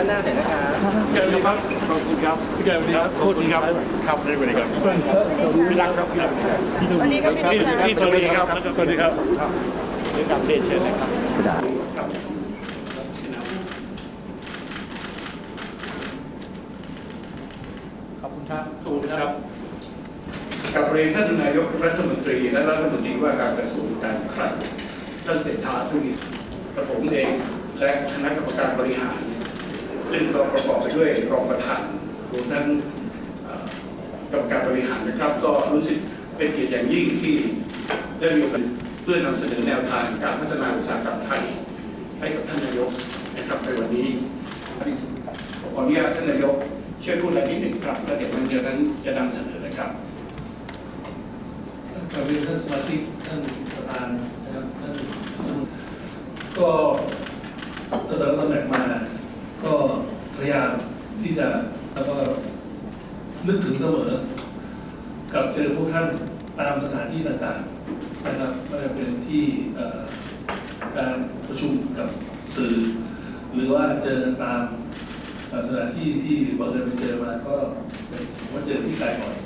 ด้านหน้าหน่อยนะครับเกิดครับขอบคุณครับพี่เกิดดีครับขอบคุณครับครับได้สวัสดีครับพี่รักครับพี่รักพี่นุ่มวันนี้ก็พี่นุ่มพี่สวัสดีครับสวัสดีครับเรียนกับเดชเชิญนะครับขอบคุณครับขอบคุณครับกับเรียนท่านนายกรัฐมนตรีและรัฐมนตรีว่าการกระทรวงการคลังท่านเศรษฐาทวีสินกระผมเองและคณะกรรมการบริหาร ซึ่งก็ประกอบไปด้วยรองประธานรวมทั้งกรรมการบริหารนะครับ ก็รู้สึกเป็นเกียรติอย่างยิ่งที่ได้มีโอกาสเพื่อนำเสนอแนวทางการพัฒนาอุตสาหกรรมไทย ให้กับท่านนายกนะครับในวันนี้ขออนุญาตท่านนายกช่วยพูดอะไรนิดหนึ่งครับแล้วเดี๋ยวมันเดียวนั้นจะนำเสนอนะครับกราบเรียนท่านสมาชิกท่านประธานนะครับท่านก็ตั้งแต่รับตำแหน่งมา ก็พยายาม ที่จะแล้วก็นึกถึงเสมอ กับเจอพวกท่านตามสถานที่ต่างๆนะครับไม่ว่าจะเป็นที่การประชุมกับสื่อ หรือว่าเจอตามสถานที่ที่บังเอิญไปเจอมาก็ว่าเจอที่ไกลหน่อย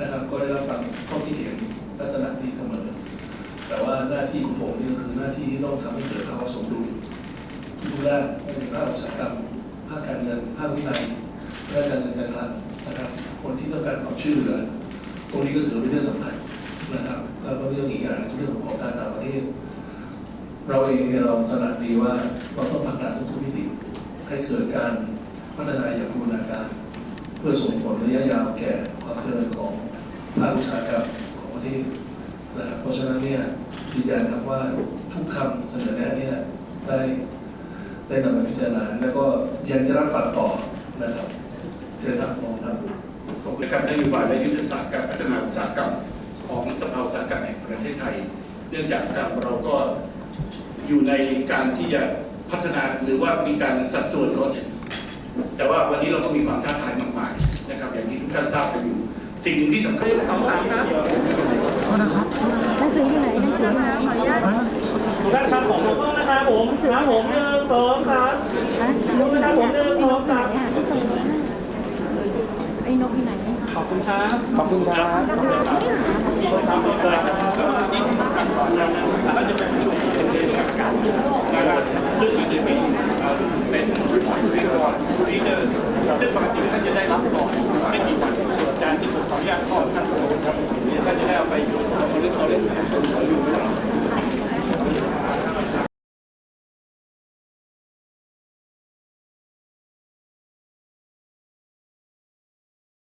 นะครับ ก็ได้รับฟังข้อคิดเห็นลักษณะดีเสมอ แต่ว่าหน้าที่ของผมนี่ก็คือหน้าที่ที่ต้องทำให้เกิดภาวะสมดุลทุกด้านไม่ว่าจะเป็นภาคอุตสาหกรรมภาคการเงินภาควินัยะการเงินการคลังนะครับ คนที่ต้องการความช่วยเหลือตรงนี้ก็ถือเป็นเรื่องสำคัญนะครับ แล้วก็เรื่องอีกอย่างคือเรื่องของการต่างประเทศ เราเองเนี่ยเราตระหนักดีว่าเราต้องผลักดันทุกมิติให้เกิดการพัฒนาอย่างบูรณาการ เพื่อส่งผลระยะยาวแก่ความเจริญของภาคอุตสาหกรรมของประเทศนะครับเพราะฉะนั้นเนี่ยยืนยันครับว่าทุกคำเสนอแนะเนี่ยได้ได้นำมาพิจารณาแล้วก็ยังจะรับฝากต่อนะครับ ชิญครับมองครับขอบคุณครับนโยบายและยุทธศาสตร์การพัฒนาอุตสาหกรรมของสภาอุตสาหกรรมแห่งประเทศไทย เนื่องจากเราก็อยู่ในการที่จะพัฒนาหรือว่ามีการสัดส่วนก็แต่ว่าวันนี้เราก็มีความท้าทายมากมายนะครับ อย่างที่ทุกท่านทราบกันอยู่ สิ่งหนึ่งที่สำคัญสองสามครับหนังสืออยู่ไหนหนังสืออยู่ไหนท่านครับผมนะครับผมครับผมหนึ่งสองสามฮะนกอยู่ไหนอะ ไอ้นกอยู่ไหนอะไอ้นกอยู่ไหนขอบคุณครับขอบคุณครับและที่สำคัญกว่านั้นก็จะเป็นประชุมเป็นการนะครับซึ่งอาจจะเป็นเอ่อเป็นรีพอร์ตรีพอร์ตรีเดอร์ซึ่งปกติท่านจะได้รับก่อนไม่กี่วันการที่ผมขออนุญาตข้อท่านครับท่านจะได้เอาไปอยู่เอาเรื่องเอาเรื่องเอาเรื่อง